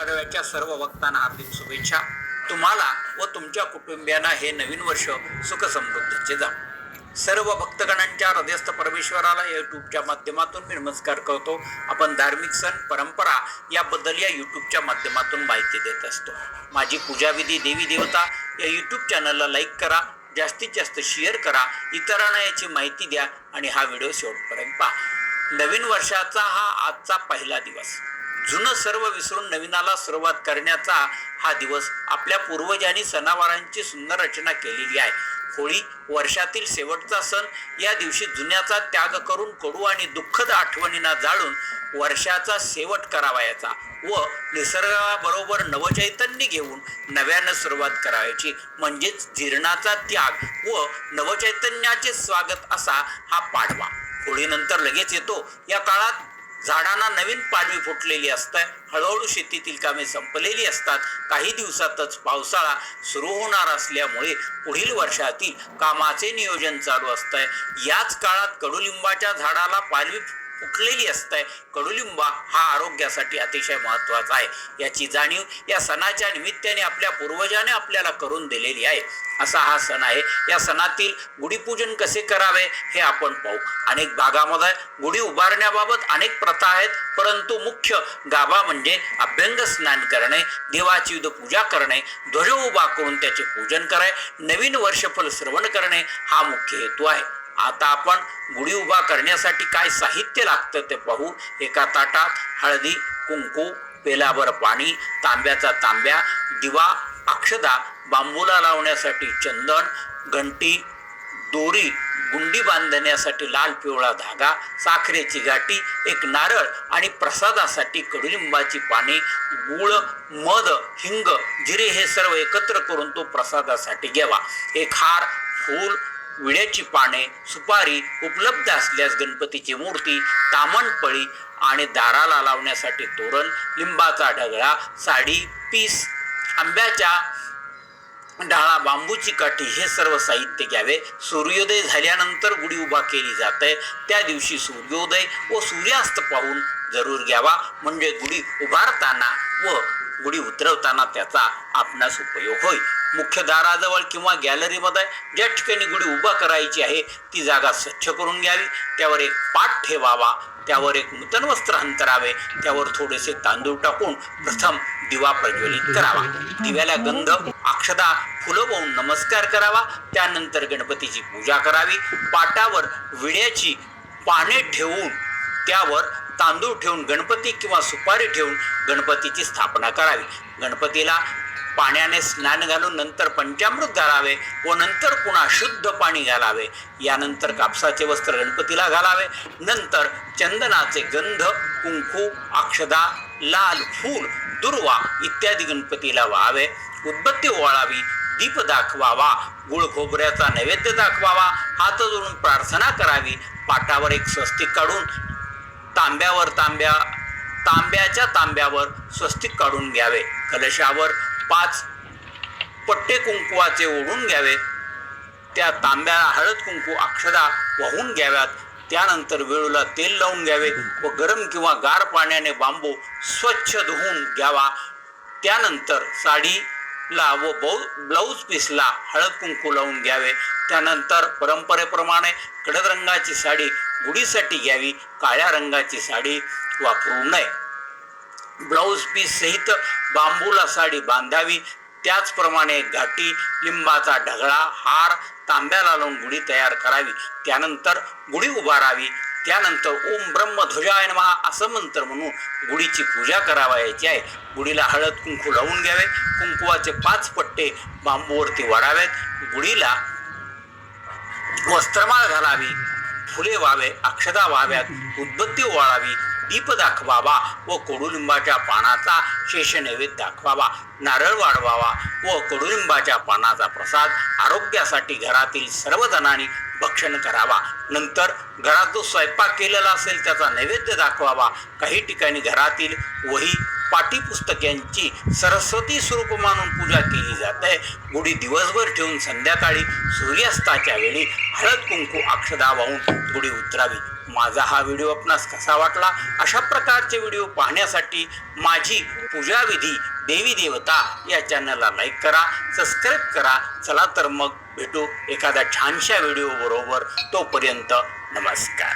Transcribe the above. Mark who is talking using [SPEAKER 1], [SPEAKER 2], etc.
[SPEAKER 1] आढळच्या सर्व भक्तांना हार्दिक शुभेच्छा. तुम्हाला व तुमच्या कुटुंबियांना हे नवीन वर्ष सुखसमृद्धीचे जाऊ जा सर्व भक्तगणांच्या हृदयस्थ परमेश्वराला यूट्यूबच्या माध्यमातून मी नमस्कार करतो. आपण धार्मिक सण परंपरा याबद्दल या यूट्यूबच्या माध्यमातून माहिती देत असतो. माझी पूजाविधी देवी देवता या यूट्यूब चॅनलला लाईक करा जास्तीत जास्त शेअर करा इतरांना याची माहिती द्या आणि हा व्हिडिओ शेवटपर्यंत पहा. नवीन वर्षाचा हा आजचा पहिला दिवस. जुनं सर्व विसरून नवीनाला सुरुवात करण्याचा हा दिवस आपल्या पूर्वजांनी सणावारांची सुंदर रचना केलेली आहे. होळी वर्षातील शेवटचा सण. या दिवशी जुन्याचा त्याग करून कडू आणि दुःखद आठवणींना जाळून वर्षाचा शेवट करावायचा व निसर्गाबरोबर नवचैतन्य घेऊन नव्यानं सुरुवात करायची. म्हणजेच जीर्णाचा त्याग व नवचैतन्याचे स्वागत असा हा पाडवा. होळीनंतर लगेच येतो. या काळात झाडांना नवीन पालवी फुटलेली असतं हळूहळू शेतीतील कामे संपलेली असतात. काही दिवसातच पावसाळा सुरू होणार असल्यामुळे पुढील वर्षातील कामाचे नियोजन चालू असतंय. याच काळात कडुलिंबाच्या झाडाला पालवी फुटलेली असते कडुलिंबा हा आरोग्यासाठी अतिशय महत्त्वाचा आहे. याची जाणीव या सणाच्या निमित्ताने आपल्या पूर्वजाने आपल्याला करून दिलेली आहे. असा हा सण आहे. या सणातील गुढीपूजन कसे करावे हे आपण पाहू. अनेक भागामध्ये गुढी उभारण्याबाबत अनेक प्रथा आहेत. परंतु मुख्य गाभा म्हणजे अभ्यंग स्नान करणे देवाची युद्ध पूजा करणे ध्वज उभा करून त्याचे पूजन करणे नवीन वर्षफल श्रवण करणे हा मुख्य हेतू आहे. आता आपण गुढी उभा करण्यासाठी काय साहित्य लागतं ते पाहू. एका ताटात हळदी कुंकू पेलावर पाणी तांब्याचा तांब्या दिवा अक्षदा बांबूला लावण्यासाठी चंदन घंटी दोरी गुंडी बांधण्यासाठी लाल पिवळा धागा साखरेची गाठी एक नारळ आणि प्रसादासाठी कडुलिंबाची पाने गुळ मध हिंग जिरे हे सर्व एकत्र करून तो प्रसादासाठी घ्यावा. एक हार फूल विड्याची पाने सुपारी उपलब्ध असल्यास गणपतीची मूर्ती तामणपळी आणि दाराला लावण्यासाठी तोरण लिंबाचा ढगळा साडी पीस आंब्याच्या डाळा बांबूची काठी हे सर्व साहित्य घ्यावे. सूर्योदय झाल्यानंतर गुढी उभा केली जाते. त्या दिवशी सूर्योदय व सूर्यास्त पाहून जरूर घ्यावा. म्हणजे गुढी उभारताना व गुढी उतरवताना त्याचा आपणास उपयोग होईल मुख्य दाराजवळ किंवा गॅलरीमध्ये ज्या ठिकाणी गुढी उभा करायची आहे ती जागा स्वच्छ करून घ्यावी. त्यावर एक पाठ ठेवावा. त्यावर एक नूतन वस्त्र अंतरावे. त्यावर थोडेसे तांदूळ टाकून प्रथम दिवा प्रज्वलित करावा. दिव्याला गंध अक्षदा फुलं पाहून नमस्कार करावा. त्यानंतर गणपतीची पूजा करावी. पाटावर विड्याची पाने ठेवून त्यावर तांदूळ ठेवून गणपती किंवा सुपारी ठेवून गणपतीची स्थापना करावी. गणपतीला पाण्याने स्नान घालून नंतर पंचामृत घालावे व नंतर पुन्हा शुद्ध पाणी घालावे. यानंतर कापसाचे वस्त्र गणपतीला घालावे. नंतर चंदनाचे गंध कुंकू अक्षदा लाल फूल दुर्वा इत्यादी गणपतीला व्हावे. उद्बत्ती ओवाळावी दीप दाखवावा गुळ खोबऱ्याचा नैवेद्य दाखवावा हात जोडून प्रार्थना करावी पाटावर एक स्वस्तिक काढून तांब्यावर तांब्या तांब्याच्या तांब्यावर स्वस्तिक काढून घ्यावे. कलशावर पाच पट्टे कुंकुवाचे ओढून घ्यावे. त्या तांब्याला हळद कुंकू अक्षदा वाहून घ्याव्यात. त्यानंतर वेळूला तेल लावून घ्यावे व गरम किंवा गार पाण्याने बांबू स्वच्छ धुवून घ्यावा. त्यानंतर साडीला व बौ ब्लाऊज पीसला हळद कुंकू लावून घ्यावे. त्यानंतर परंपरेप्रमाणे कडद रंगाची साडी गुढीसाठी घ्यावी. काळ्या रंगाची साडी वापरू नये. ब्लाऊज पीस सहित बांबूला साडी बांधावी. त्याचप्रमाणे घाटी लिंबाचा ढगळा हार तांब्याला लावून गुढी तयार करावी. त्यानंतर गुढी उभारावी. त्यानंतर ओम ब्रह्मध्वजाय महा असं मंत्र म्हणून गुढीची पूजा करावायची आहे. गुढीला हळद कुंकू लावून घ्यावे. कुंकुवाचे पाच पट्टे बांबूवरती वाढावेत. गुढीला वस्त्रमाळ घालावी. फुले व्हावे अक्षदा व्हाव्यात. उदबत्ती ओवाळावी. दीप दाखवावा व कडुलिंबाच्या पानाचा शेष नैवेद्य दाखवावा नारळ वाढवावा व कडुलिंबाच्या पानाचा प्रसाद आरोग्यासाठी घरातील सर्वजणांनी भक्षण करावा. नंतर घरात जो स्वयंपाक केलेला असेल त्याचा नैवेद्य दाखवावा. काही ठिकाणी घरातील वही पाठ्यपुस्तकांची सरस्वती स्वरूप मानून पूजा केली जाते. गुढी दिवसभर ठेवून संध्याकाळी सूर्यास्ताच्या वेळी हळद कुंकू अक्षदा वाहून गुढी उतरावी. माझा हा व्हिडिओ आपणास कसा वाटला? अशा प्रकारचे व्हिडिओ पाहण्यासाठी माझी पूजाविधी देवी देवता या चॅनलला लाईक करा सबस्क्राईब करा. चला तर मग भेटू एखाद्या छानशा व्हिडिओ बरोबर. तोपर्यंत नमस्कार.